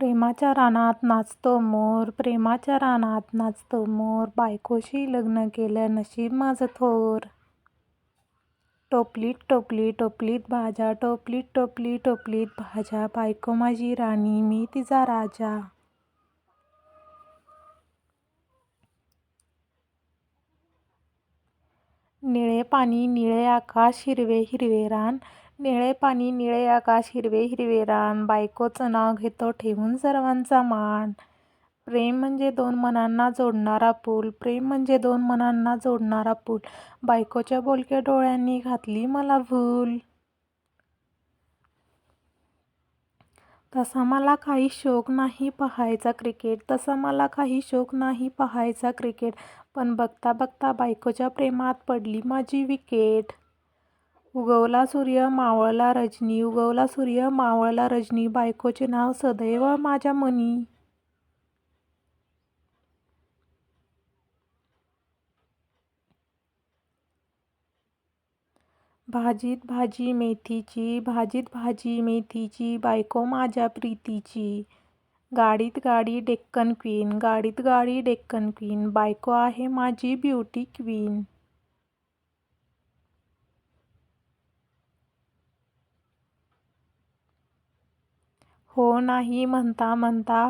प्रेमाच्या रानात नाचतो मोर प्रेमाच्या रानात नाचतो मोर. बायकोशी लग्न केलं नशीब माझं थोर. टोपलीत टोपली टोपलीत भाज्या टोपलीत टोपली टोपलीत भाज्या. बायको माझी राणी मी तिचा राजा. निळे पाणी निळे आकाश हिरवे हिरवे रान. निळे पाणी निळे आकाश हिरवे हिरवे रान बायकोचं नाव घेतो ठेवून सर्वांचा मान. प्रेम म्हणजे दोन मनांना जोडणारा पूल प्रेम म्हणजे दोन मनांना जोडणारा पूल. बायकोच्या बोलक्या डोळ्यांनी घातली मला भूल. तसा मला काही शौक नाही पाहायचा क्रिकेट तसा मला काही शौक नाही पाहायचा क्रिकेट. पण बघता बघता बायकोच्या प्रेमात पडली माझी विकेट. उगवला सूर्य मावळला रजनी उगवला सूर्य मावळला रजनी बायकोचे नाव सदैव माझ्या मनी. भाजीत भाजी मेथीची भाजीत भाजी मेथीची बायको माझ्या प्रीतीची. गाडीत गाडी डेक्कन क्वीन गाडीत गाडी डेक्कन क्वीन बायको आहे माझी ब्युटी क्वीन. हो नाही म्हणता म्हणता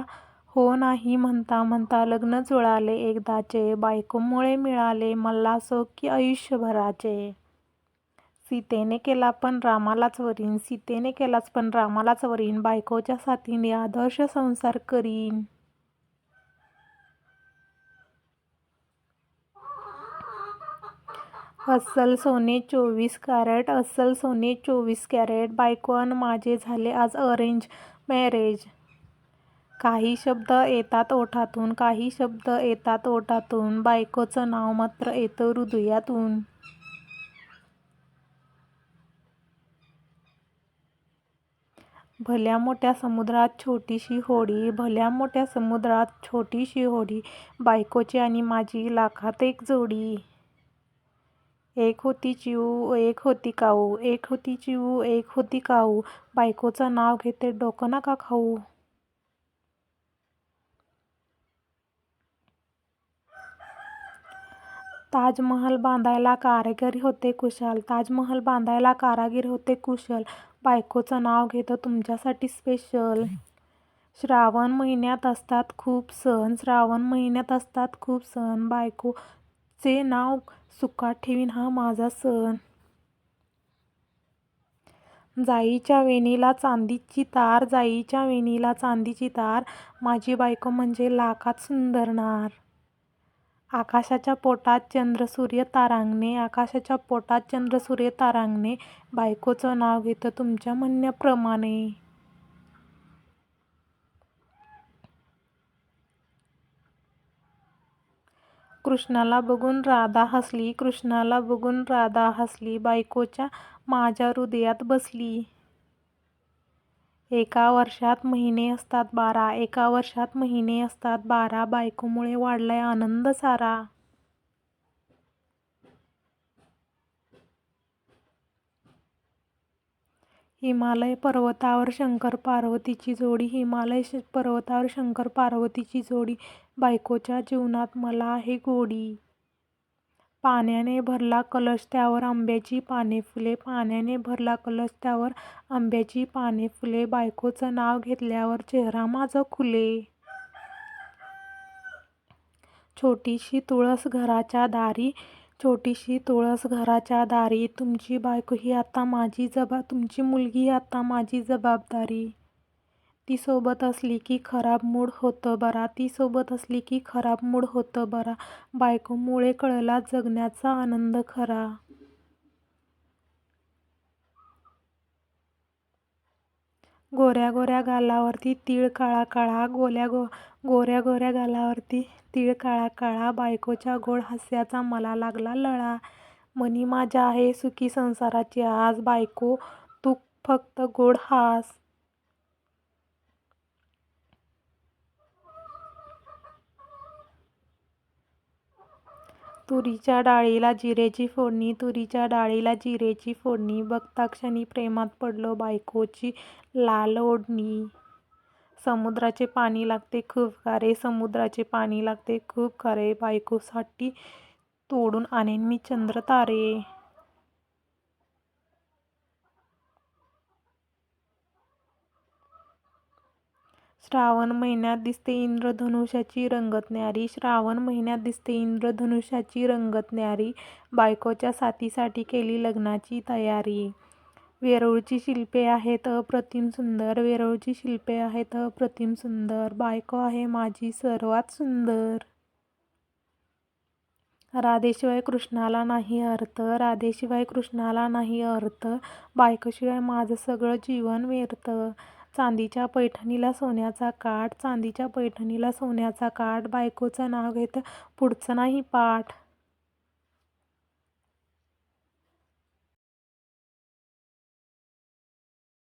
हो नाही म्हणता म्हणता लग्न जुळाले एकदाचे बायकोमुळे मिळाले मला की आयुष्यभराचे. सीतेने केला पण रामालाच वरीन सीतेने केलाच पण रामालाच वरीन बायकोच्या साथीने आदर्श संसार करीन. अस्सल सोने चोवीस कॅरेट अस्सल सोने चोवीस कॅरेट बायको अन माझे झाले आज अरेंज मॅरेज. काही शब्द येतात ओठातून काही शब्द येतात ओठातून बायकोचं नाव मात्र येतं हृदयातून. भल्या मोठ्या समुद्रात छोटीशी होडी भल्या मोठ्या समुद्रात छोटीशी होडी बायकोची आणि माझी लाखात एक जोडी. एक होती चिऊ एक होती काऊ एक होती चिऊ एक होती काऊ. बायकोचं नाव घेते डोकं नका खाऊ. ताजमहल बांधायला कारागीर होते कुशल. ताजमहल बांधायला कारागीर होते कुशल. बायकोचं नाव घेतो तुमच्यासाठी स्पेशल श्रावण महिन्यात असतात खूप सण. श्रावण महिन्यात असतात खूप सण. बायकोचे नाव सुखात ठेवीन हा माझा सण. जाईच्या वेणीला चांदीची तार जाईच्या वेणीला चांदीची तार माझी बायको म्हणजे लाखात सुंदरणार आकाशाच्या पोटात चंद्रसूर्य तारांगणे आकाशाच्या पोटात चंद्रसूर्य तारांगणे बायकोचं नाव घेतं तुमच्या म्हणण्याप्रमाणे. कृष्णाला बघून राधा हसली. कृष्णाला बघून राधा हसली. बायकोच्या माझ्या हृदयात बसली. एका वर्षात महिने असतात बारा. एका वर्षात महिने असतात बारा. बायकोमुळे वाढलाय आनंद सारा. हिमालय पर्वतावर शंकर पार्वतीची जोडी हिमालय पर्वतावर शंकर पार्वतीची जोडी बायकोच्या जीवनात मला आहे गोडी. पाण्याने भरला कलश त्यावर आंब्याची पाने फुले. पाण्याने भरला कलश त्यावर आंब्याची पाने फुले. बायकोचं नाव घेतल्यावर चेहरा माझं खुले. छोटीशी तुळस घराच्या दारी छोटीशी तुळस घराच्या दारी. तुमची बायको ही आता माझी जबा तुमची मुलगी आता माझी जबाबदारी. ती सोबत असली की खराब मूड होतं बरा. ती सोबत असली की खराब मूड होतं बरा. बायकोमुळे कळला जगण्याचा आनंद खरा. गोऱ्या गोऱ्या गालावरती तीळ काळा काळा गोल्या गो गोऱ्या गोऱ्या गालावरती तीळ काळा काळा बायकोच्या गोड हास्याचा मला लागला लळा. मनी माझ्या आहे सुखी संसाराची आज बायको तू फक्त गोड हास. तुरीच्या डाळीला जिरेची फोडणी तुरीच्या डाळीला जिरेची फोडणी बघता क्षणी प्रेमात पडलो बायकोची लाल ओढणी. समुद्राचे पाणी लागते खूप खारे समुद्राचे पाणी लागते खूप खारे बायकोसाठी तोडून आणेन मी चंद्र तारे श्रावण महिन्यात दिसते इंद्रधनुष्याची रंगत न्यारी श्रावण महिन्यात दिसते इंद्रधनुष्याची रंगत न्यारी बायकोच्या साथीसाठी केली लग्नाची तयारी. वेरूळची शिल्पे आहेत अप्रतिम सुंदर. वेरूळची शिल्पे आहेत अप्रतिम सुंदर. बायको आहे माझी सर्वात सुंदर. राधेशिवाय कृष्णाला नाही अर्थ. राधेशिवाय कृष्णाला नाही अर्थ. बायकोशिवाय माझं सगळं जीवन व्यर्थ. चांदीच्या पैठणीला सोन्याचा काठ चांदीच्या पैठणीला सोन्याचा काठ बायकोचं नाव घेतं पुढचं नाही पाठ.